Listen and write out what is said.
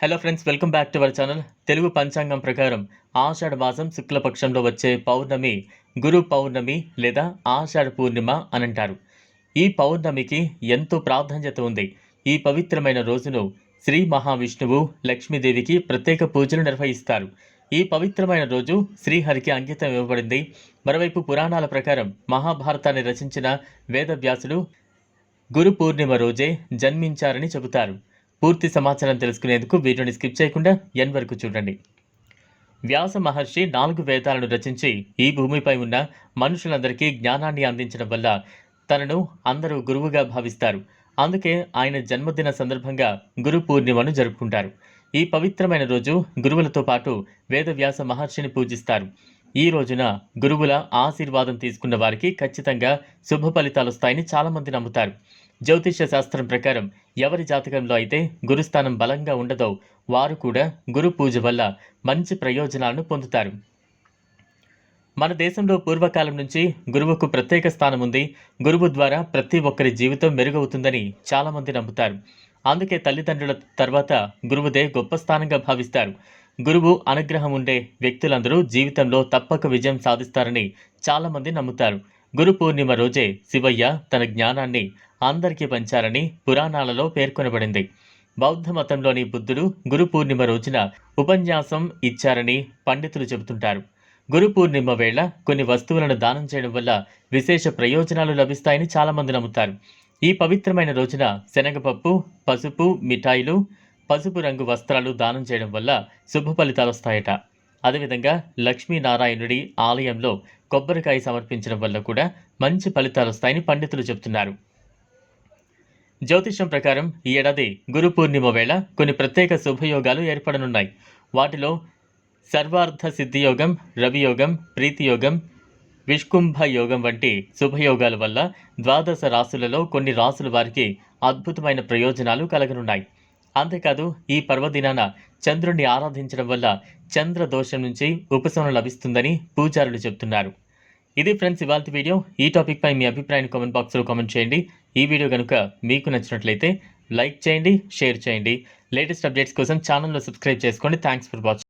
Hello friends welcome back to our channel Telugu పంచాంగం ప్రకారం ఆషాఢ మాసం శుక్లపక్షంలో వచ్చే పౌర్ణమి గురు పౌర్ణమి లేదా ఆషాఢ పూర్ణిమ అని అంటారు ఈ పౌర్ణమికి ఎంతో ప్రాధాన్యత ఉంది. ఈ పవిత్రమైన రోజును శ్రీ మహావిష్ణువు లక్ష్మీదేవికి ప్రత్యేక పూజలు నిర్వహిస్తారు. ఈ పవిత్రమైన రోజు శ్రీహరికి అంకితం ఇవ్వబడింది. మరోవైపు పురాణాల ప్రకారం మహాభారతాన్ని రచించిన వేదవ్యాసుడు గురు పూర్ణిమ రోజే జన్మించారని చెబుతారు. పూర్తి సమాచారం తెలుసుకునేందుకు వీడియోని స్కిప్ చేయకుండా ఎన్ వరకు చూడండి. వ్యాస మహర్షి నాలుగు వేదాలను రచించి ఈ భూమిపై ఉన్న మనుషులందరికీ జ్ఞానాన్ని అందించడం వల్ల తనను అందరూ గురువుగా భావిస్తారు. అందుకే ఆయన జన్మదిన సందర్భంగా గురు పూర్ణిమను జరుపుకుంటారు. ఈ పవిత్రమైన రోజు గురువులతో పాటు వేదవ్యాస మహర్షిని పూజిస్తారు. ఈ రోజున గురువుల ఆశీర్వాదం తీసుకున్న వారికి ఖచ్చితంగా శుభ ఫలితాలు వస్తాయని చాలామంది నమ్ముతారు. జ్యోతిష్య శాస్త్రం ప్రకారం ఎవరి జాతకంలో అయితే గురుస్థానం బలంగా ఉండదో వారు కూడా గురు పూజ వల్ల మంచి ప్రయోజనాలను పొందుతారు. మన దేశంలో పూర్వకాలం నుంచి గురువుకు ప్రత్యేక స్థానం ఉంది. గురువు ద్వారా ప్రతి ఒక్కరి జీవితం మెరుగవుతుందని చాలామంది నమ్ముతారు. అందుకే తల్లిదండ్రుల తర్వాత గురువుదే గొప్ప స్థానంగా భావిస్తారు. గురువు అనుగ్రహం ఉండే వ్యక్తులందరూ జీవితంలో తప్పక విజయం సాధిస్తారని చాలామంది నమ్ముతారు. గురు పూర్ణిమ రోజే శివయ్య తన జ్ఞానాన్ని అందరికీ పంచారని పురాణాలలో పేర్కొనబడింది. బౌద్ధ మతంలోని బుద్ధుడు గురు పూర్ణిమ రోజున ఉపన్యాసం ఇచ్చారని పండితులు చెబుతుంటారు. గురు పూర్ణిమ వేళ కొన్ని వస్తువులను దానం చేయడం వల్ల విశేష ప్రయోజనాలు లభిస్తాయని చాలామంది నమ్ముతారు. ఈ పవిత్రమైన రోజున శనగపప్పు పసుపు మిఠాయిలు పసుపు రంగు వస్త్రాలు దానం చేయడం వల్ల శుభ ఫలితాలు వస్తాయట. అదేవిధంగా లక్ష్మీనారాయణుడి ఆలయంలో కొబ్బరికాయ సమర్పించడం వల్ల కూడా మంచి ఫలితాలు వస్తాయని పండితులు చెబుతున్నారు. జ్యోతిషం ప్రకారం ఈ ఏడాది గురు పూర్ణిమ వేళ కొన్ని ప్రత్యేక శుభయోగాలు ఏర్పడనున్నాయి. వాటిలో సర్వార్థ సిద్ధియోగం రవియోగం ప్రీతియోగం విష్కుంభ యోగం వంటి శుభయోగాల వల్ల ద్వాదశ రాసులలో కొన్ని రాసుల వారికి అద్భుతమైన ప్రయోజనాలు కలగనున్నాయి. అంతేకాదు ఈ పర్వదినాన చంద్రుణ్ణి ఆరాధించడం వల్ల చంద్ర దోషం నుంచి ఉపశమనం లభిస్తుందని పూజారులు చెబుతున్నారు. ఇది ఫ్రెండ్స్ ఇవాళ వీడియో. ఈ టాపిక్పై మీ అభిప్రాయాన్ని కామెంట్ బాక్స్లో కామెంట్ చేయండి. ఈ వీడియో కనుక మీకు నచ్చినట్లయితే లైక్ చేయండి షేర్ చేయండి. లేటెస్ట్ అప్డేట్స్ కోసం ఛానల్లో సబ్స్క్రైబ్ చేసుకోండి. Thanks for watching